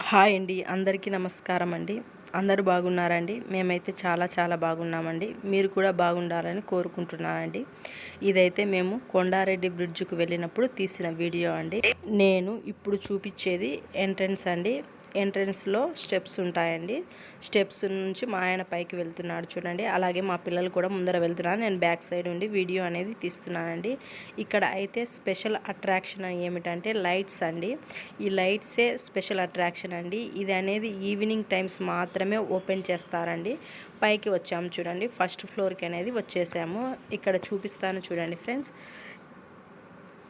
Hi అండి అందరికీ నమస్కారం అండి. అందరూ బాగున్నారండి? మేమైతే చాలా చాలా బాగున్నామండి. మీరు కూడా బాగుండాలని కోరుకుంటున్నానండి. ఇదైతే మేము కొండారెడ్డి బ్రిడ్జ్కు వెళ్ళినప్పుడు తీసిన వీడియో అండి. నేను ఇప్పుడు చూపించేది ఎంట్రన్స్ అండి. ఎంట్రన్స్లో స్టెప్స్ ఉంటాయండి. స్టెప్స్ నుంచి మా ఆయన పైకి వెళ్తున్నాడు చూడండి. అలాగే మా పిల్లలు కూడా ముందర వెళ్తున్నారు. నేను బ్యాక్ సైడ్ ఉండి వీడియో అనేది తీస్తున్నానండి. ఇక్కడ అయితే స్పెషల్ అట్రాక్షన్ ఏమిటంటే లైట్స్ అండి. ఈ లైట్సే స్పెషల్ అట్రాక్షన్ అండి. ఇది అనేది ఈవినింగ్ టైమ్స్ మాత్రమే ఓపెన్ చేస్తారండి. పైకి వచ్చాము చూడండి. ఫస్ట్ ఫ్లోర్కి అనేది వచ్చేసాము. ఇక్కడ చూపిస్తాను చూడండి ఫ్రెండ్స్.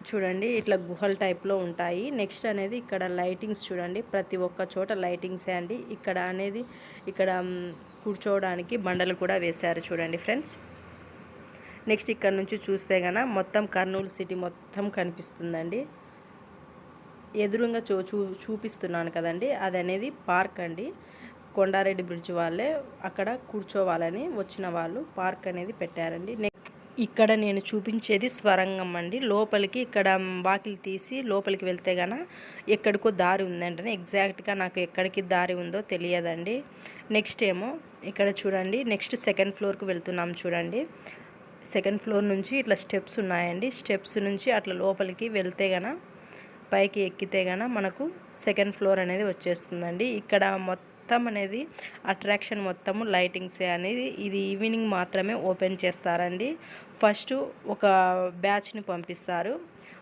చూడండి ఇట్లా గుహల టైప్లో ఉంటాయి. నెక్స్ట్ అనేది ఇక్కడ లైటింగ్స్ చూడండి ప్రతి ఒక్క చోట లైటింగ్సే అండి. ఇక్కడ అనేది ఇక్కడ కూర్చోవడానికి బండలు కూడా వేశారు చూడండి ఫ్రెండ్స్. నెక్స్ట్ ఇక్కడ నుంచి చూస్తే గన మొత్తం కర్నూలు సిటీ మొత్తం కనిపిస్తుందండి. ఎదురుగా చూ చూ చూపిస్తున్నాను కదండి అది అనేది పార్క్ అండి. కొండారెడ్డి బ్రిడ్జ్ వాళ్ళే అక్కడ కూర్చోవాలని వచ్చిన వాళ్ళు పార్క్ అనేది పెట్టారండి. నెక్స్ట్ ఇక్కడ నేను చూపించేది స్వరంగం అండి. లోపలికి ఇక్కడ వాకిలి తీసి లోపలికి వెళ్తే గన ఎక్కడికో దారి ఉందంటే ఎగ్జాక్ట్గా నాకు ఎక్కడికి దారి ఉందో తెలియదండి. నెక్స్ట్ ఏమో ఇక్కడ చూడండి. నెక్స్ట్ సెకండ్ ఫ్లోర్కి వెళ్తున్నాం చూడండి. సెకండ్ ఫ్లోర్ నుంచి ఇట్లా స్టెప్స్ ఉన్నాయండి. స్టెప్స్ నుంచి అట్లా లోపలికి వెళ్తే గన పైకి ఎక్కితే గన మనకు సెకండ్ ఫ్లోర్ అనేది వచ్చేస్తుందండి. ఇక్కడ మొత్తం మొత్తం అనేది అట్రాక్షన్ మొత్తము లైటింగ్సే అనేది ఇది ఈవినింగ్ మాత్రమే ఓపెన్ చేస్తారండి. ఫస్ట్ ఒక బ్యాచ్ని పంపిస్తారు.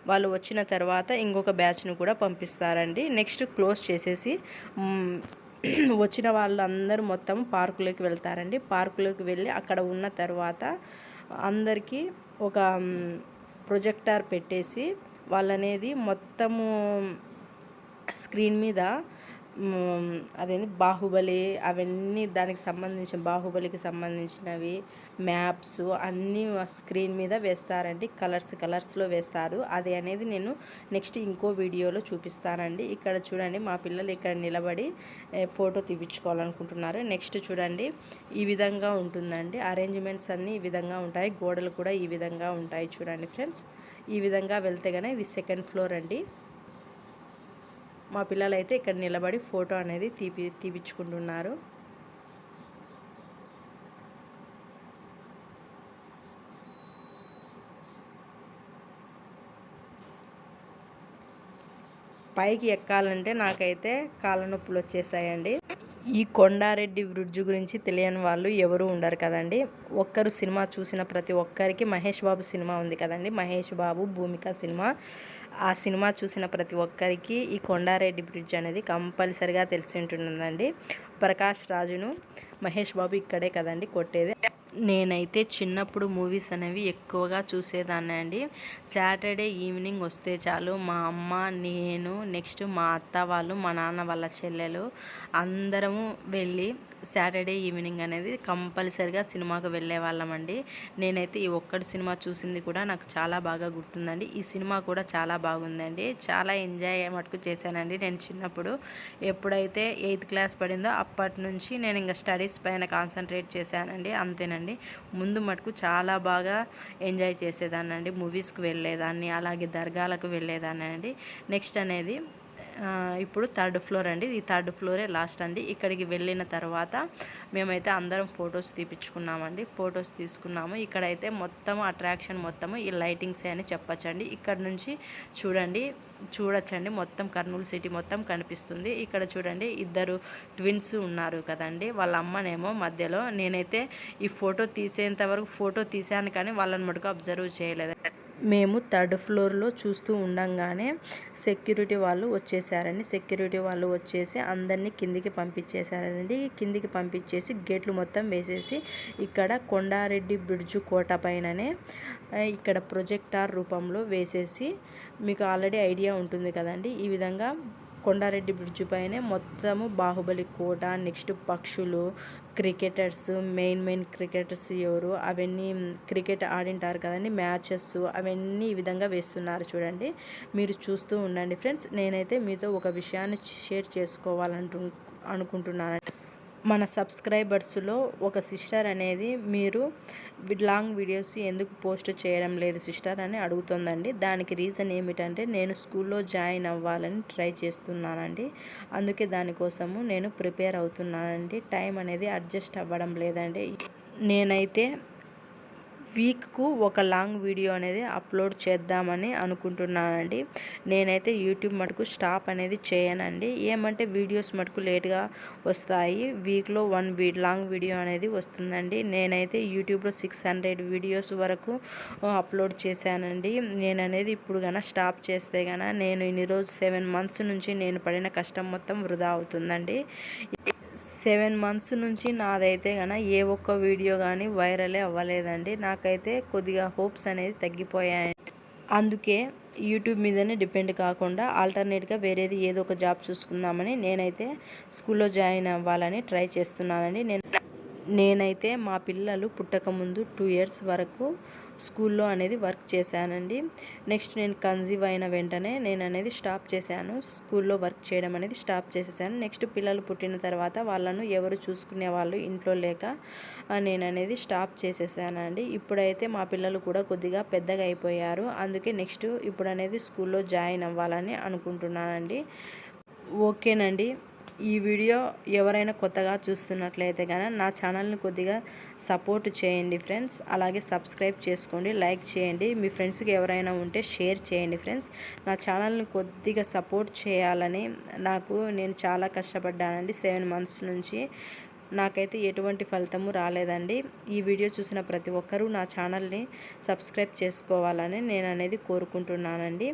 వాళ్ళు వచ్చిన తర్వాత ఇంకొక బ్యాచ్ను కూడా పంపిస్తారండి. నెక్స్ట్ క్లోజ్ చేసేసి వచ్చిన వాళ్ళందరూ మొత్తం పార్కులోకి వెళ్తారండి. పార్కులోకి వెళ్ళి అక్కడ ఉన్న తర్వాత అందరికీ ఒక ప్రొజెక్టార్ ప్రొజెక్టర్ పెట్టేసి వాళ్ళనేది మొత్తము స్క్రీన్ మీద అదేంటి బాహుబలి అవన్నీ దానికి సంబంధించిన బాహుబలికి సంబంధించినవి మ్యాప్స్ అన్నీ స్క్రీన్ మీద వేస్తారండి. కలర్స్ కలర్స్లో వేస్తారు. అది అనేది నేను నెక్స్ట్ ఇంకో వీడియోలో చూపిస్తానండి. ఇక్కడ చూడండి మా పిల్లలు ఇక్కడ నిలబడి ఫోటో తీపించుకోవాలనుకుంటున్నారు నెక్స్ట్ చూడండి ఈ విధంగా ఉంటుందండి. అరేంజ్మెంట్స్ అన్నీ ఈ విధంగా ఉంటాయి. గోడలు కూడా ఈ విధంగా ఉంటాయి చూడండి ఫ్రెండ్స్. ఈ విధంగా వెళ్తే కనుక ఇది సెకండ్ ఫ్లోర్ అండి. మా పిల్లలు అయితే ఇక్కడ నిలబడి ఫోటో అనేది తీపి తీపించుకుంటున్నారు పైకి ఎక్కాలంటే నాకైతే కాళ్ళ నొప్పులు వచ్చేసాయండి. ఈ కొండారెడ్డి బ్రిడ్జ్ గురించి తెలియని వాళ్ళు ఎవరు ఉండరు కదండి. ఒక్కరు సినిమా చూసిన ప్రతి ఒక్కరికి మహేష్ బాబు సినిమా ఉంది కదండి. మహేష్ బాబు భూమిక సినిమా. ఆ సినిమా చూసిన ప్రతి ఒక్కరికి ఈ కొండారెడ్డి బ్రిడ్జ్ అనేది కంపల్సరిగా తెలిసి ఉంటుందండి. ప్రకాష్ రాజును మహేష్ బాబు ఇక్కడే కదండి కొట్టేది. నేనైతే చిన్నప్పుడు మూవీస్ అనేవి ఎక్కువగా చూసేదాన్ని అండి. సాటర్డే ఈవినింగ్ వస్తే చాలు మా అమ్మ నేను నెక్స్ట్ మా అత్త వాళ్ళు మా నాన్న వాళ్ళ చెల్లెలు అందరము వెళ్ళి సాటర్డే ఈవినింగ్ అనేది కంపల్సరిగా సినిమాకు వెళ్ళే వాళ్ళమండి నేనైతే ఈ ఒక్కటి సినిమా చూసింది కూడా నాకు చాలా బాగా గుర్తుందండి. ఈ సినిమా కూడా చాలా బాగుందండి. చాలా ఎంజాయ్ మటుకు చేశానండి నేను చిన్నప్పుడు. ఎప్పుడైతే ఎయిత్ క్లాస్ పడిందో అప్పటి నుంచి నేను ఇంకా స్టడీస్ పైన కాన్సన్ట్రేట్ చేశానండి. అంతేనండి. ముందు మటుకు చాలా బాగా ఎంజాయ్ చేసేదాన్ని అండి మూవీస్కి వెళ్ళేదాన్ని అలాగే దర్గాలకు వెళ్ళేదాన్ని అండి నెక్స్ట్ అనేది ఇప్పుడు థర్డ్ ఫ్లోర్ అండి. ఈ థర్డ్ ఫ్లోరే లాస్ట్ అండి. ఇక్కడికి వెళ్ళిన తర్వాత మేమైతే అందరం ఫొటోస్ తీపించుకున్నామండి ఫొటోస్ తీసుకున్నాము. ఇక్కడైతే మొత్తం అట్రాక్షన్ మొత్తము ఈ లైటింగ్సే అని చెప్పచ్చండి. ఇక్కడ నుంచి చూడండి చూడొచ్చండి. మొత్తం కర్నూలు సిటీ మొత్తం కనిపిస్తుంది. ఇక్కడ చూడండి ఇద్దరు ట్విన్స్ ఉన్నారు కదండి. వాళ్ళ అమ్మనేమో మధ్యలో. నేనైతే ఈ ఫోటో తీసేంత వరకు ఫోటో తీసాను కానీ వాళ్ళని మటుకు అబ్జర్వ్ చేయలేదు మేము థర్డ్ ఫ్లోర్లో చూస్తూ ఉండంగానే సెక్యూరిటీ వాళ్ళు వచ్చేసారండి. సెక్యూరిటీ వాళ్ళు వచ్చేసి అందరినీ కిందికి పంపించేశారండి. కిందికి పంపించేసి గేట్లు మొత్తం వేసేసి ఇక్కడ కొండారెడ్డి బ్రిడ్జు కోట పైననే ఇక్కడ ప్రొజెక్టార్ రూపంలో వేసేసి మీకు ఆల్రెడీ ఐడియా ఉంటుంది కదండి. ఈ విధంగా కొండారెడ్డి బ్రిడ్జ్ పైనే మొత్తము బాహుబలి కోట నెక్స్ట్ పక్షులు క్రికెటర్స్ మెయిన్ మెయిన్ క్రికెటర్స్ ఎవరు అవన్నీ క్రికెట్ ఆడింటారు కదండి మ్యాచెస్ అవన్నీ ఈ విధంగా వేస్తున్నారు చూడండి. మీరు చూస్తూ ఉండండి ఫ్రెండ్స్. నేనైతే మీతో ఒక విషయాన్ని షేర్ చేసుకోవాలంటు అనుకుంటున్నాను మన సబ్స్క్రైబర్స్లో ఒక సిస్టర్ అనేది మీరు లాంగ్ వీడియోస్ ఎందుకు పోస్ట్ చేయడం లేదు సిస్టర్ అని అడుగుతుందండి. దానికి రీజన్ ఏమిటంటే నేను స్కూల్లో జాయిన్ అవ్వాలని ట్రై చేస్తున్నానండి. అందుకే దానికోసము నేను ప్రిపేర్ అవుతున్నానండి. టైం అనేది అడ్జస్ట్ అవ్వడం లేదండి. నేనైతే వీక్కు ఒక లాంగ్ వీడియో అనేది అప్లోడ్ చేద్దామని అనుకుంటున్నానండి. నేనైతే యూట్యూబ్ మటుకు స్టాప్ అనేది చేయనండి. ఏమంటే వీడియోస్ మటుకు లేట్గా వస్తాయి. వీక్లో వన్ వీ లాంగ్ వీడియో అనేది వస్తుందండి. నేనైతే యూట్యూబ్లో సిక్స్ హండ్రెడ్ వీడియోస్ వరకు అప్లోడ్ చేశానండి. నేను అనేది ఇప్పుడు గన స్టాప్ చేస్తే కన్నా నేను ఇన్ని రోజు సెవెన్ మంత్స్ నుంచి నేను పడిన కష్టం మొత్తం వృధా అవుతుందండి. సెవెన్ మంత్స్ నుంచి నాదైతే కనుక ఏ ఒక్క వీడియో కానీ వైరలే అవ్వలేదండి. నాకైతే కొద్దిగా హోప్స్ అనేది తగ్గిపోయాయి అందుకే యూట్యూబ్ మీదనే డిపెండ్ కాకుండా ఆల్టర్నేట్గా వేరేది ఏదో ఒక జాబ్ చూసుకుందామని నేనైతే స్కూల్లో జాయిన్ అవ్వాలని ట్రై చేస్తున్నానండి. నేను నేనైతే మా పిల్లలు పుట్టకముందు టూ ఇయర్స్ వరకు స్కూల్లో అనేది వర్క్ చేశానండి. నెక్స్ట్ నేను కన్జీవ్ అయిన వెంటనే నేను అనేది స్టాప్ చేశాను. స్కూల్లో వర్క్ చేయడం అనేది స్టాప్ చేసేసాను. నెక్స్ట్ పిల్లలు పుట్టిన తర్వాత వాళ్ళను ఎవరు చూసుకునే వాళ్ళు ఇంట్లో లేక నేను అనేది స్టాప్ చేసేసానండి. ఇప్పుడైతే మా పిల్లలు కూడా కొద్దిగా పెద్దగా అయిపోయారు. అందుకే నెక్స్ట్ ఇప్పుడు అనేది స్కూల్లో జాయిన్ అవ్వాలని అనుకుంటున్నానండి. ఓకేనండి. ఈ వీడియో ఎవరైనా కొత్తగా చూస్తున్నట్లయితే కానీ నా ఛానల్ని కొద్దిగా సపోర్ట్ చేయండి ఫ్రెండ్స్. అలాగే సబ్స్క్రైబ్ చేసుకోండి లైక్ చేయండి. మీ ఫ్రెండ్స్కి ఎవరైనా ఉంటే షేర్ చేయండి ఫ్రెండ్స్. నా ఛానల్ని కొద్దిగా సపోర్ట్ చేయాలని నాకు నేను చాలా కష్టపడ్డానండి సెవెన్ మంత్స్ నుంచి. నాకైతే ఎటువంటి ఫలితము రాలేదండి. ఈ వీడియో చూసిన ప్రతి ఒక్కరూ నా ఛానల్ని సబ్స్క్రైబ్ చేసుకోవాలని నేను అనేది కోరుకుంటున్నానండి.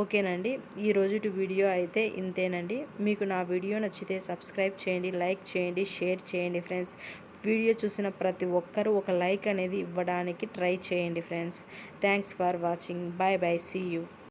ఓకేనండి. ఈ వీడియో అయితే ఇంతేనండి. మీకు నా వీడియో నచ్చితే సబ్స్క్రైబ్ చేయండి లైక్ చేయండి షేర్ చేయండి ఫ్రెండ్స్. వీడియో చూసిన ప్రతి ఒక్కరూ ఒక లైక్ అనేది ఇవ్వడానికి ట్రై చేయండి friends. Thanks for watching. Bye bye see you.